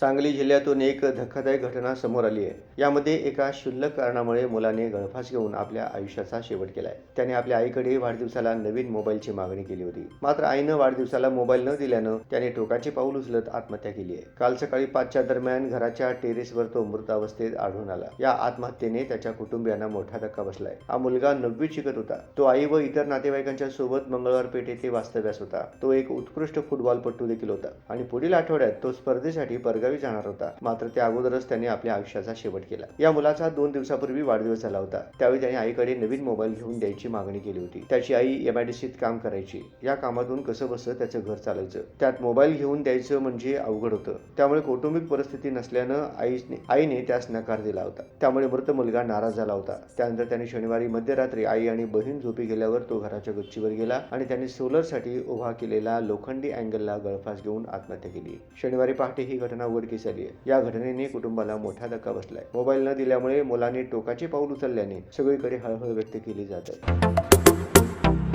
सांगली जिल्ह्यातून एक धक्कादायक घटना समोर आली आहे. यामध्ये एका क्षुल्लक कारणामुळे मुलाने गळफास घेऊन आपल्या आयुष्याचा शेवट केलाय. त्याने आपल्या आईकडे वाढदिवसाला नवीन मोबाईलची मागणी केली होती. मात्र आईनं वाढदिवसाला मोबाईल न दिल्यानं त्याने टोकाचे पाऊल उचलत आत्महत्या केली आहे. काल सकाळी पाचच्या दरम्यान घराच्या टेरेसवर तो मृत अवस्थेत आढळून आला. या आत्महत्येने त्याच्या कुटुंबियांना मोठा धक्का बसलाय. हा मुलगा नववीत शिकत होता. तो आई व इतर नातेवाईकांच्या सोबत मंगळवार पेठ येथे वास्तव्यास होता. तो एक उत्कृष्ट फुटबॉलपटू देखील होता. आणि पुढील आठवड्यात तो स्पर्धेसाठी बेळगावी जाणार होता. मात्र त्या अगोदरच त्याने आपल्या आयुष्याचा शेवट केला. या मुलाचा दोन दिवसापूर्वी वाढदिवस झाला होता. त्यावेळी त्याने आईकडे नवीन मोबाईल घेऊन द्यायची मागणी केली होती. त्याची आई एमआयडीसीत काम करायची. या कामातून कसं बसं त्याचं घर चालायचं. त्यात मोबाईल घेऊन द्यायचं म्हणजे अवघड होतं. त्यामुळे कौटुंबिक परिस्थिती नसल्यानं आईने आईने त्यास नकार दिला होता. त्यामुळे मृत मुलगा नाराज झाला होता. त्यानंतर त्याने शनिवारी मध्यरात्री आई आणि बहीण झोपी गेल्यावर तो घराच्या गच्चीवर गेला आणि त्याने सोलरसाठी उभा केलेला लोखंडी अँगलला गळफास घेऊन आत्महत्या केली. शनिवारी पहाटे ही घटना उघडकीस आली आहे. या घटनेने कुटुंबाला मोठा धक्का बसलाय. मोबाईल न दिल्यामुळे मुलाने टोकाचे पाऊल उचलल्याने सगळीकडे हळहळ व्यक्त केली जात आहे.